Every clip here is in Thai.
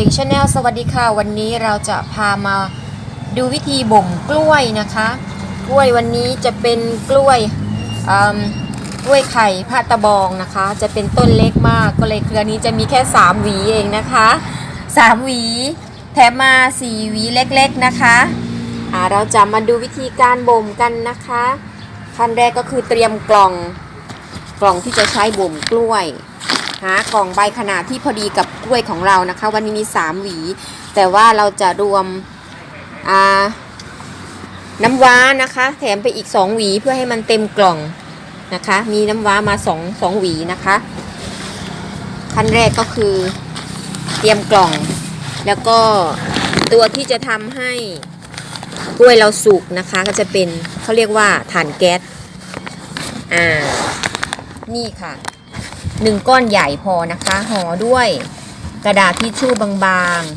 เก่งชาแนลสวัสดีค่ะ วันนี้เราจะพามาดูวิธีบ่มกล้วยนะคะ กล้วยวันนี้จะเป็นกล้วยกล้วยไข่พะตะบองนะคะ จะเป็นต้นเล็กมากก็เลยเครือนี้จะมีแค่ 3 หวีเองนะคะ 3 หวีแถมมา 4 หวีเล็กๆนะคะอ่าเราจะมาดูวิธีการบ่มกันนะคะขั้นแรกก็คือเตรียมกล่องกล่องที่จะใช้บ่มกล้วย หากล่องใบขนาดที่พอดีกับกล้วยของเรานะคะ วันนี้มี 3 หวี แต่ว่าเราจะรวมน้ำว้านะคะ แถมไปอีก 2 หวีเพื่อให้มันเต็มกล่องนะคะ มีน้ำว้ามา2 2หวีนะคะ ขั้นแรกก็คือเตรียมกล่อง แล้วก็ตัวที่จะทำให้กล้วยเราสุกนะคะ ก็จะเป็นเขาเรียกว่าถ่านแก๊สอ่านี่ค่ะ หนึ่งก้อนใหญ่พอนะคะห่อด้วยกระดาษทิชชู่บางๆ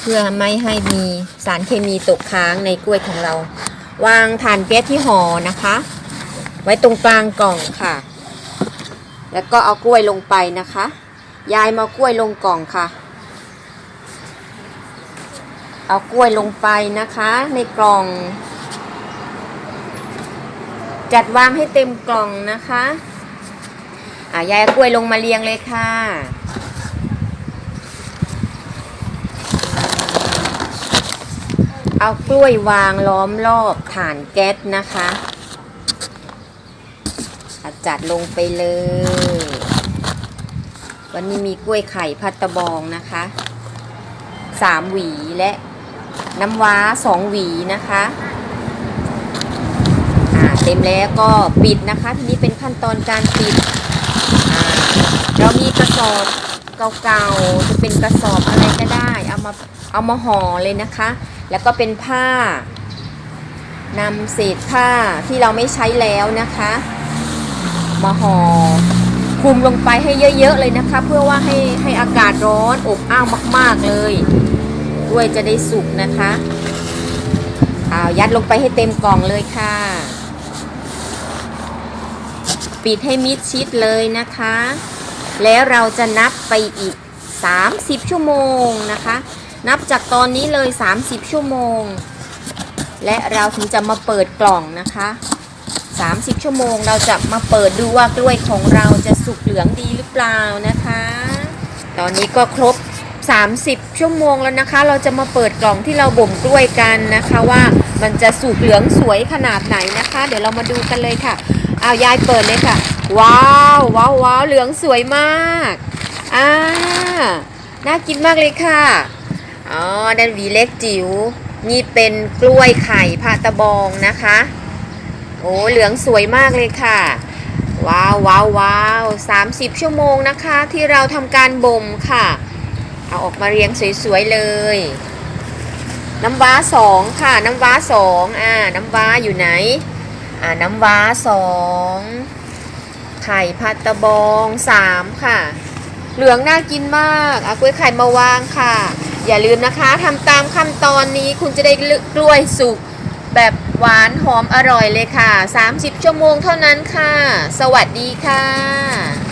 เพื่อไม่ให้มีสารเคมีตกค้างในกล้วยของเรา วางถ่านแก๊สที่ห่อนะคะ ไว้ตรงกลางกล่องค่ะ แล้วก็เอากล้วยลงไปนะคะ ยายมากล้วยลงกล่องค่ะ เอากล้วยลงไปนะคะ ในกล่อง จัดวางให้เต็มกล่องนะคะอ่ายายกล้วยลงมาเรียงเลยค่ะ เอากล้วยวางล้อมรอบฐานแก๊สนะคะจัดลงไปเลย วันนี้มีกล้วยไข่พัตตะบองนะคะสามหวีและน้ำว้าสองหวีนะคะ เต็มแล้วก็ปิดนะคะ ทีนี้เป็นขั้นตอนการปิดเรามีกระสอบเก่าๆจะเป็นกระสอบอะไรก็ได้ เอามาเอามาห่อเลยนะคะ แล้วก็เป็นผ้านำเศษผ้าที่เราไม่ใช้แล้วนะคะ มาห่อคลุมลงไปให้เยอะๆเลยนะคะ เพื่อว่าให้ให้อากาศร้อนอบอ้าวมาก ๆเลยด้วยจะได้สุกนะคะอ้าวยัดลงไปให้เต็มกล่องเลยค่ะ ปิดให้มิดชิดเลยนะคะ แล้วเราจะนับไปอีก 30 ชั่วโมงนะคะ นับจากตอนนี้เลย 30 ชั่วโมง และเราถึงจะมาเปิดกล่องนะคะ 30 ชั่วโมงเราจะมาเปิดดูว่ากล้วยของเราจะสุกเหลืองดีหรือเปล่านะคะ ตอนนี้ก็ครบ 30 ชั่วโมงแล้วนะคะ เราจะมาเปิดกล่องที่เราบ่มกล้วยกันนะคะว่ามันจะสุกเหลืองสวยขนาดไหนนะคะ เดี๋ยวเรามาดูกันเลยค่ะ อายายเปิดเลยค่ะ ว้าวว้าวว้าวเหลืองสวยมากอ่าน่ากินมากเลยค่ะ อ๋อดันวีเล็กจิ๋ว นี่เป็นกล้วยไข่พาตะบองนะคะ โอ้เหลืองสวยมากเลยค่ะ ว้าวว้าวว้าว30ชั่วโมงนะคะ ที่เราทำการบ่มค่ะ เอาออกมาเรียงสวยๆเลย น้ำว้าสองค่ะ น้ำว้าสองอ่า น้ำว้าอยู่ไหน น้ำว้าสองไข่พัตตะบองสามค่ะ เหลืองน่ากินมากเอากล้วยไข่มาวางค่ะ อย่าลืมนะคะทำตามขั้นตอนนี้คุณจะได้กล้วยสุกแบบหวานหอมอร่อยเลยค่ะ 30 ชั่วโมงเท่านั้นค่ะ สวัสดีค่ะ